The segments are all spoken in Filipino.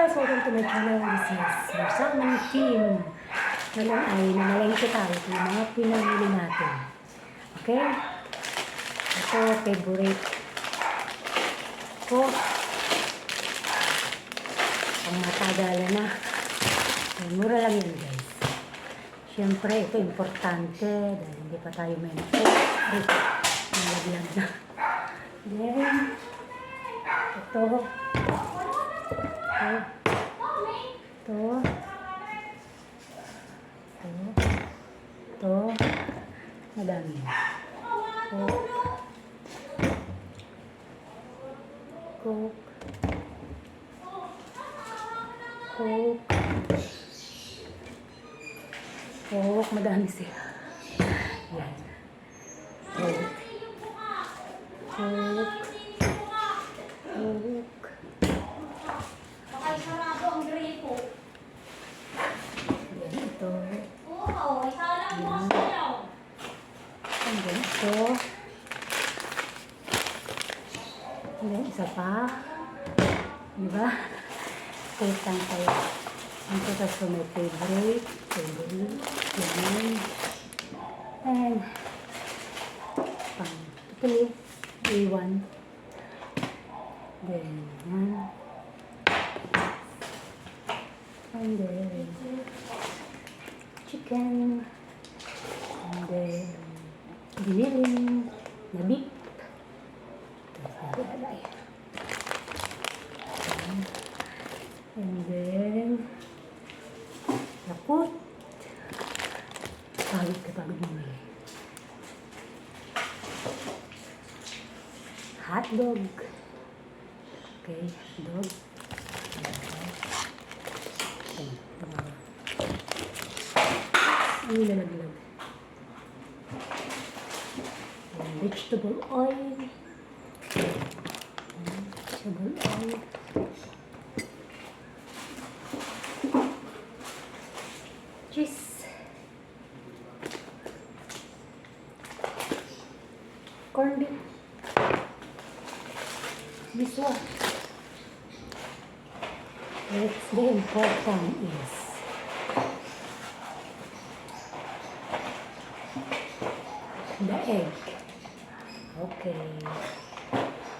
guys, welcome to my channel. This is your Salmon Team. Ngayon ay namalengke tayo ito yung mga pinamili natin. Okay? Ito, favorite ko. Ang matagala na. Ay, mura lang yan guys. Siyempre, ito importante dahil hindi pa tayo may Ay, nalaglag na. Then, ito. Ito. Ito. Ito. Ito. Madami. Coke. Coke. Coke. Coke. Madami sila. Yan. Coke. Coke. Baka sarado ang gripo. Yan ito. Oo, isalang mo ang sayaw. And then ito. Then isa pa. Diba? Taste lang tayo. Ito kasi my favorite. Favorite. Yan. And pang pili. A1. Then yan. And then chicken. And then na. Tapos nalalagay. And then, Yakult. Pagod ka pagod mamaya. Hot dog. Okay, dog. Dalawa. Ano yung nalaglag? Vegetable oil. Vegetable oil. Cheese. Corn beef. This one. What's the important is the egg. Okay.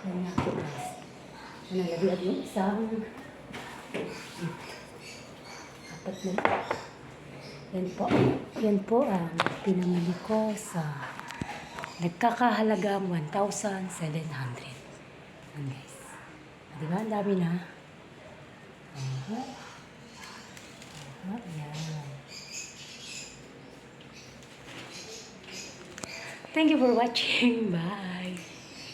Yan na ako guys. Nalaglag yung isang apat na yan po. Yan po ang pinamili ko sa nagkakahalagang 1,700. Yan guys. Di ba? Ang dami na. Thank you for watching. Bye.